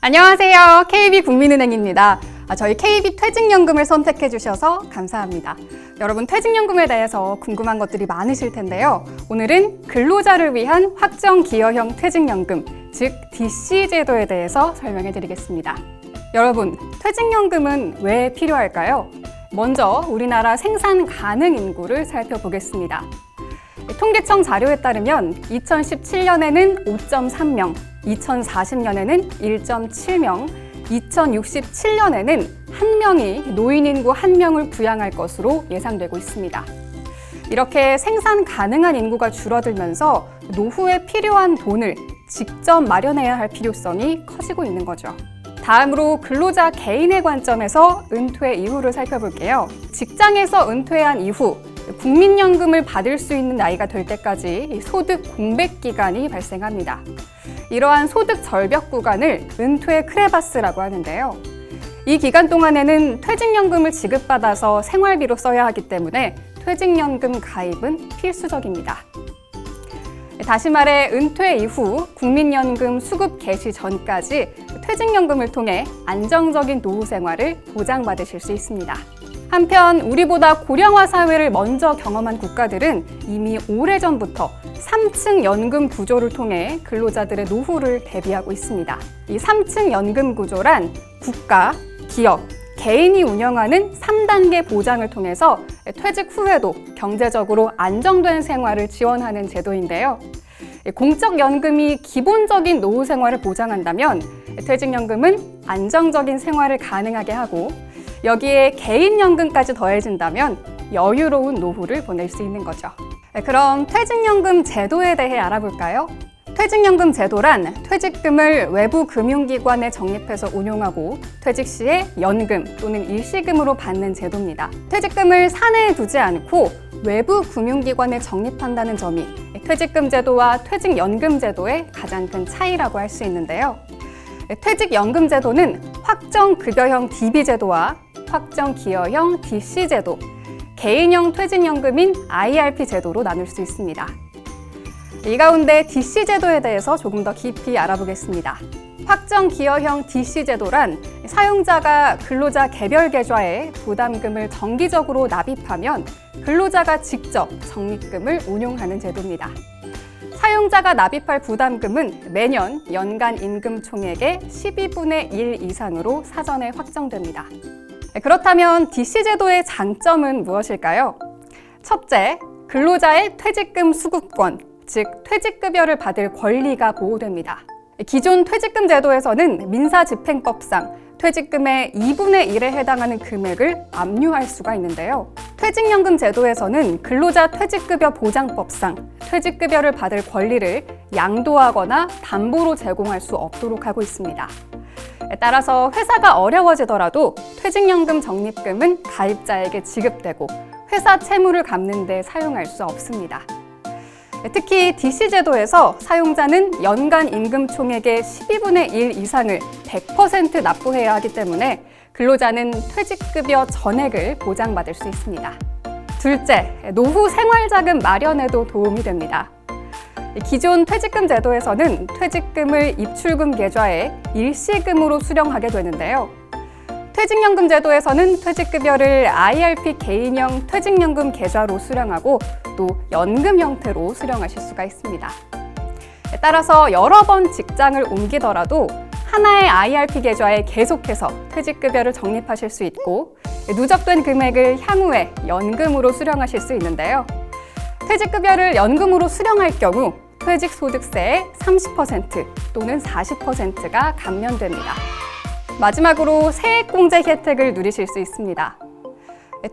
안녕하세요. KB 국민은행입니다. 아, 저희 KB 퇴직연금을 선택해 주셔서 감사합니다. 여러분 퇴직연금에 대해서 궁금한 것들이 많으실 텐데요. 오늘은 근로자를 위한 확정 기여형 퇴직연금, 즉 DC 제도에 대해서 설명해 드리겠습니다. 여러분, 퇴직연금은 왜 필요할까요? 먼저 우리나라 생산 가능 인구를 살펴보겠습니다. 통계청 자료에 따르면 2017년에는 5.3명, 2040년에는 1.7명, 2067년에는 한 명이 노인 인구 한 명을 부양할 것으로 예상되고 있습니다. 이렇게 생산 가능한 인구가 줄어들면서 노후에 필요한 돈을 직접 마련해야 할 필요성이 커지고 있는 거죠. 다음으로 근로자 개인의 관점에서 은퇴 이후를 살펴볼게요. 직장에서 은퇴한 이후 국민연금을 받을 수 있는 나이가 될 때까지 소득 공백 기간이 발생합니다. 이러한 소득 절벽 구간을 은퇴 크레바스라고 하는데요. 이 기간 동안에는 퇴직연금을 지급받아서 생활비로 써야 하기 때문에 퇴직연금 가입은 필수적입니다. 다시 말해 은퇴 이후 국민연금 수급 개시 전까지 퇴직연금을 통해 안정적인 노후 생활을 보장받으실 수 있습니다. 한편 우리보다 고령화 사회를 먼저 경험한 국가들은 이미 오래전부터 3층 연금 구조를 통해 근로자들의 노후를 대비하고 있습니다. 이 3층 연금 구조란 국가, 기업, 개인이 운영하는 3단계 보장을 통해서 퇴직 후에도 경제적으로 안정된 생활을 지원하는 제도인데요. 공적 연금이 기본적인 노후 생활을 보장한다면 퇴직연금은 안정적인 생활을 가능하게 하고 여기에 개인연금까지 더해진다면 여유로운 노후를 보낼 수 있는 거죠. 네, 그럼 퇴직연금 제도에 대해 알아볼까요? 퇴직연금 제도란 퇴직금을 외부 금융기관에 적립해서 운용하고 퇴직 시에 연금 또는 일시금으로 받는 제도입니다. 퇴직금을 사내에 두지 않고 외부 금융기관에 적립한다는 점이 퇴직금 제도와 퇴직연금 제도의 가장 큰 차이라고 할 수 있는데요. 퇴직연금 제도는 확정급여형 DB 제도와 확정 기여형 DC 제도, 개인형 퇴직연금인 IRP 제도로 나눌 수 있습니다. 이 가운데 DC 제도에 대해서 조금 더 깊이 알아보겠습니다. 확정 기여형 DC 제도란 사용자가 근로자 개별 계좌에 부담금을 정기적으로 납입하면 근로자가 직접 적립금을 운용하는 제도입니다. 사용자가 납입할 부담금은 매년 연간 임금 총액의 12분의 1 이상으로 사전에 확정됩니다. 그렇다면 DC 제도의 장점은 무엇일까요? 첫째, 근로자의 퇴직금 수급권, 즉 퇴직급여를 받을 권리가 보호됩니다. 기존 퇴직금 제도에서는 민사집행법상 퇴직금의 2분의 1에 해당하는 금액을 압류할 수가 있는데요. 퇴직연금 제도에서는 근로자 퇴직급여 보장법상 퇴직급여를 받을 권리를 양도하거나 담보로 제공할 수 없도록 하고 있습니다. 따라서 회사가 어려워지더라도 퇴직연금 적립금은 가입자에게 지급되고 회사 채무를 갚는 데 사용할 수 없습니다. 특히 DC 제도에서 사용자는 연간 임금 총액의 12분의 1 이상을 100% 납부해야 하기 때문에 근로자는 퇴직급여 전액을 보장받을 수 있습니다. 둘째, 노후 생활자금 마련에도 도움이 됩니다. 기존 퇴직금 제도에서는 퇴직금을 입출금 계좌에 일시금으로 수령하게 되는데요. 퇴직연금 제도에서는 퇴직급여를 IRP 개인형 퇴직연금 계좌로 수령하고 또 연금 형태로 수령하실 수가 있습니다. 따라서 여러 번 직장을 옮기더라도 하나의 IRP 계좌에 계속해서 퇴직급여를 적립하실 수 있고 누적된 금액을 향후에 연금으로 수령하실 수 있는데요. 퇴직급여를 연금으로 수령할 경우 퇴직 소득세의 30% 또는 40%가 감면됩니다. 마지막으로 세액공제 혜택을 누리실 수 있습니다.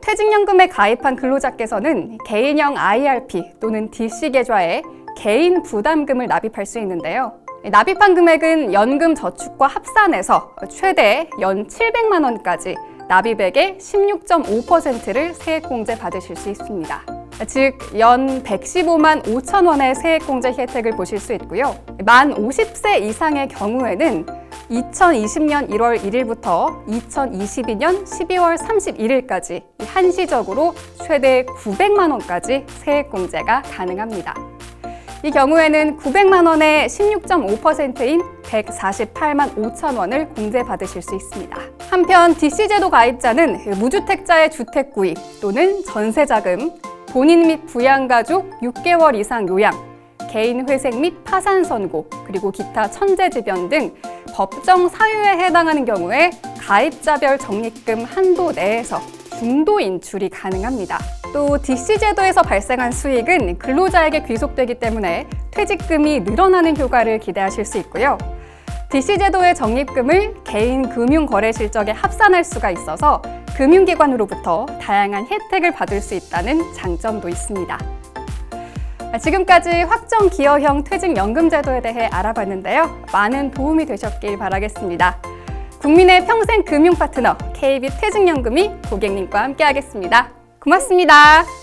퇴직연금에 가입한 근로자께서는 개인형 IRP 또는 DC 계좌에 개인 부담금을 납입할 수 있는데요. 납입한 금액은 연금 저축과 합산해서 최대 연 700만 원까지 납입액의 16.5%를 세액공제 받으실 수 있습니다. 즉, 연 115만 5천 원의 세액공제 혜택을 보실 수 있고요. 만 50세 이상의 경우에는 2020년 1월 1일부터 2022년 12월 31일까지 한시적으로 최대 900만 원까지 세액공제가 가능합니다. 이 경우에는 900만 원의 16.5%인 148만 5천 원을 공제받으실 수 있습니다. 한편 DC제도 가입자는 무주택자의 주택 구입 또는 전세자금, 본인 및 부양가족 6개월 이상 요양, 개인 회생 및 파산 선고, 그리고 기타 천재지변 등 법정 사유에 해당하는 경우에 가입자별 적립금 한도 내에서 중도 인출이 가능합니다. 또 DC 제도에서 발생한 수익은 근로자에게 귀속되기 때문에 퇴직금이 늘어나는 효과를 기대하실 수 있고요. DC 제도의 적립금을 개인 금융 거래 실적에 합산할 수가 있어서 금융기관으로부터 다양한 혜택을 받을 수 있다는 장점도 있습니다. 아, 지금까지 확정 기여형 퇴직연금 제도에 대해 알아봤는데요. 많은 도움이 되셨길 바라겠습니다. 국민의 평생 금융 파트너 KB 퇴직연금이 고객님과 함께하겠습니다. 고맙습니다.